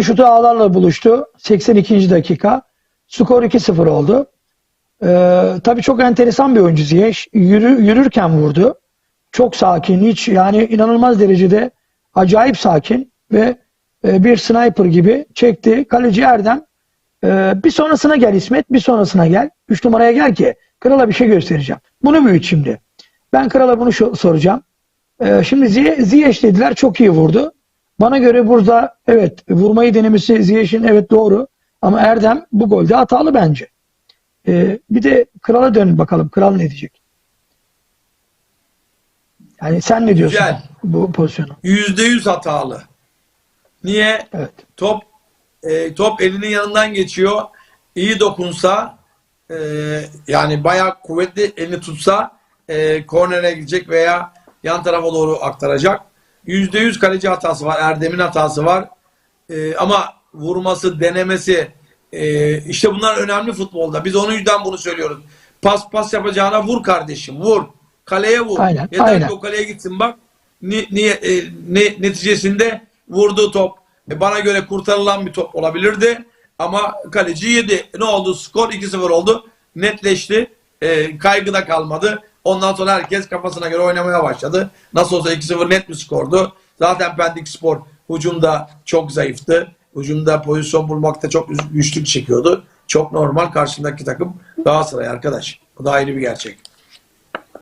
şutu ağlarla buluştu. 82. dakika. Skor 2-0 oldu. Ee, tabii çok enteresan bir oyuncu Ziyech. Yürü, yürürken vurdu. Çok sakin. Hiç yani inanılmaz derecede acayip sakin ve e, bir sniper gibi çekti. Kaleci Erdem e, bir sonrasına gel İsmet, bir sonrasına gel. 3 numaraya gel ki krala bir şey göstereceğim. Bunu büyüt şimdi. Ben krala bunu soracağım. E, şimdi Ziye- Ziyech dediler çok iyi vurdu. Bana göre burada evet vurmayı denemesi Ziyech'in evet doğru. Ama Erdem bu golde hatalı bence. E, bir de krala dön bakalım. Kral ne diyecek? Yani sen ne diyorsun Güzel. bu pozisyonu? Yüzde yüz hatalı. Niye? Evet. Top e, top elinin yanından geçiyor. İyi dokunsa e, yani bayağı kuvvetli elini tutsa e, kornere gidecek veya yan tarafa doğru aktaracak. Yüzde yüz kaleci hatası var. Erdem'in hatası var. E, ama vurması, denemesi e, işte bunlar önemli futbolda. Biz onun yüzden bunu söylüyoruz. Pas pas yapacağına vur kardeşim. Vur. Kaleye vur. Aynen, Yeter aynen. ki o kaleye gitsin bak. Ni, ni- e, ne- neticesinde vurduğu top e, bana göre kurtarılan bir top olabilirdi. Ama kaleci yedi. Ne oldu? Skor 2-0 oldu. Netleşti. E, kaygıda kalmadı. Ondan sonra herkes kafasına göre oynamaya başladı. Nasıl olsa 2-0 net bir skordu. Zaten Pendik Spor hücumda çok zayıftı. Hücumda pozisyon bulmakta çok güçlük çekiyordu. Çok normal karşındaki takım Galatasaray arkadaş. Bu da ayrı bir gerçek.